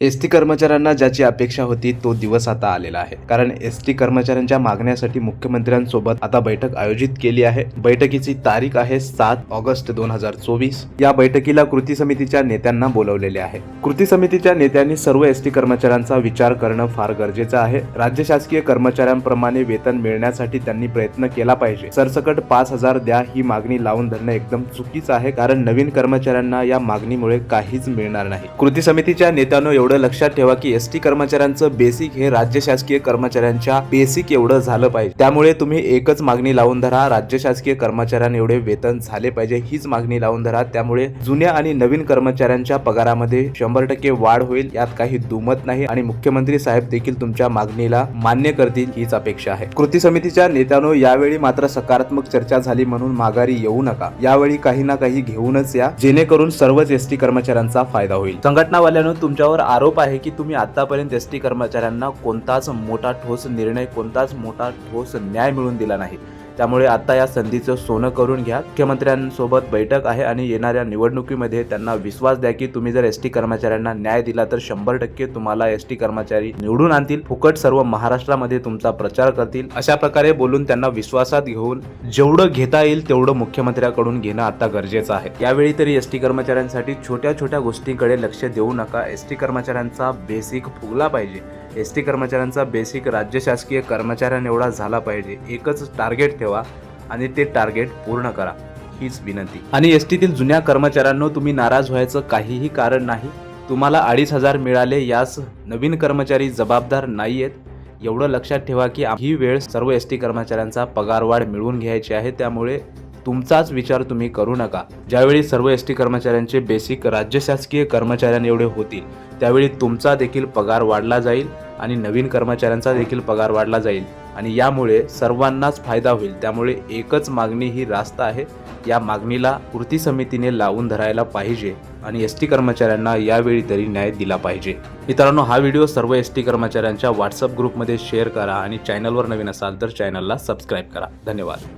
S T कर्मचाऱ्यांना ज्याची अपेक्षा होती तो दिवस आता आलेला आहे. कारण एस टी कर्मचाऱ्यांच्या मागण्यासाठी मुख्यमंत्र्यांसोबत आता बैठक आयोजित केली आहे. बैठकीची तारीख आहे सात ऑगस्ट दोन हजार चोवीस. या बैठकीला कृती समितीच्या नेत्यांना बोलवलेले आहे. कृती समितीच्या नेत्यांनी सर्व एस टी कर्मचाऱ्यांचा विचार करणं फार गरजेचं आहे. राज्य शासकीय कर्मचाऱ्यांप्रमाणे वेतन मिळण्यासाठी त्यांनी प्रयत्न केला पाहिजे. सरसकट पाच हजार द्या ही मागणी लावून धरणं एकदम चुकीचं आहे. कारण नवीन कर्मचाऱ्यांना या मागणीमुळे काहीच मिळणार नाही. कृती समितीच्या नेत्यांनो एवढं लक्षात ठेवा की एस टी कर्मचाऱ्यांचं बेसिक हे राज्य शासकीय कर्मचाऱ्यांच्या बेसिक एवढं झालं पाहिजे. त्यामुळे तुम्ही एकच मागणी लावून धरा राज्य शासकीय कर्मचाऱ्यांना एवढे वेतन झाले पाहिजे हीच मागणी लावून धरा. त्यामुळे जुन्या आणि नवीन कर्मचाऱ्यांच्या पगारामध्ये शंभर टक्के वाढ होईल यात काही दुमत नाही आणि मुख्यमंत्री साहेब देखील तुमच्या मागणीला मान्य करतील हीच अपेक्षा आहे. कृती समितीच्या नेत्यानो यावेळी मात्र सकारात्मक चर्चा झाली म्हणून माघारी येऊ नका. यावेळी काही ना काही घेऊनच या जेणेकरून सर्वच एस टी कर्मचाऱ्यांचा फायदा होईल. संघटनावाल्यानं तुमच्यावर आरोप आहे की तुम्ही आतापर्यंत एस टी कर्मचाऱ्यांना कोणताच मोठा ठोस निर्णय कोणताच मोठा ठोस न्याय मिळवून दिला नाही. त्यामुळे आता या संधीचं सोनं करून घ्या. मुख्यमंत्र्यांसोबत बैठक आहे आणि येणाऱ्या निवडणुकीमध्ये त्यांना विश्वास द्या की तुम्ही जर एस टी कर्मचाऱ्यांना न्याय दिला तर शंभर टक्के तुम्हाला एस टी कर्मचारी निवडून आणतील. फुकट सर्व महाराष्ट्रामध्ये तुमचा प्रचार करतील. अशा प्रकारे बोलून त्यांना विश्वासात घेऊन जेवढं घेता येईल तेवढं मुख्यमंत्र्याकडून घेणं आता गरजेचं आहे. यावेळी तरी एस टी कर्मचाऱ्यांसाठी छोट्या छोट्या गोष्टींकडे लक्ष देऊ नका. एस टी कर्मचाऱ्यांचा बेसिक फुगला पाहिजे. एस टी कर्मचाऱ्यांचा बेसिक राज्य शासकीय कर्मचाऱ्यांएवढा झाला पाहिजे. एकच टार्गेट ठेवा आणि ते टार्गेट पूर्ण करा. हीच विनंती. आणि एस टीतील जुन्या कर्मचाऱ्यांनो तुम्ही नाराज व्हायचं काहीही कारण नाही. तुम्हाला अडीच हजार मिळाले यास नवीन कर्मचारी जबाबदार नाही आहेत एवढं लक्षात ठेवा की ही वेळ सर्व एस टी कर्मचाऱ्यांचा पगारवाढ मिळवून घ्यायची आहे. त्यामुळे तुमचाच विचार तुम्ही करू नका. ज्यावेळी सर्व एस टी कर्मचाऱ्यांचे बेसिक राज्य शासकीय कर्मचाऱ्यांना एवढे होतील त्यावेळी तुमचा देखील पगार वाढला जाईल आणि नवीन कर्मचाऱ्यांचा देखील पगार वाढला जाईल. आणि यामुळे सर्वांनाच फायदा होईल. त्यामुळे एकच मागणी ही रास्त आहे. या मागणीला कृती समितीने लावून धरायला पाहिजे आणि एस टी कर्मचाऱ्यांना यावेळी तरी न्याय दिला पाहिजे. मित्रांनो हा व्हिडिओ सर्व एस टी कर्मचाऱ्यांच्या व्हॉट्सअप ग्रुपमध्ये शेअर करा आणि चॅनलवर नवीन असाल तर चॅनलला सबस्क्राईब करा. धन्यवाद.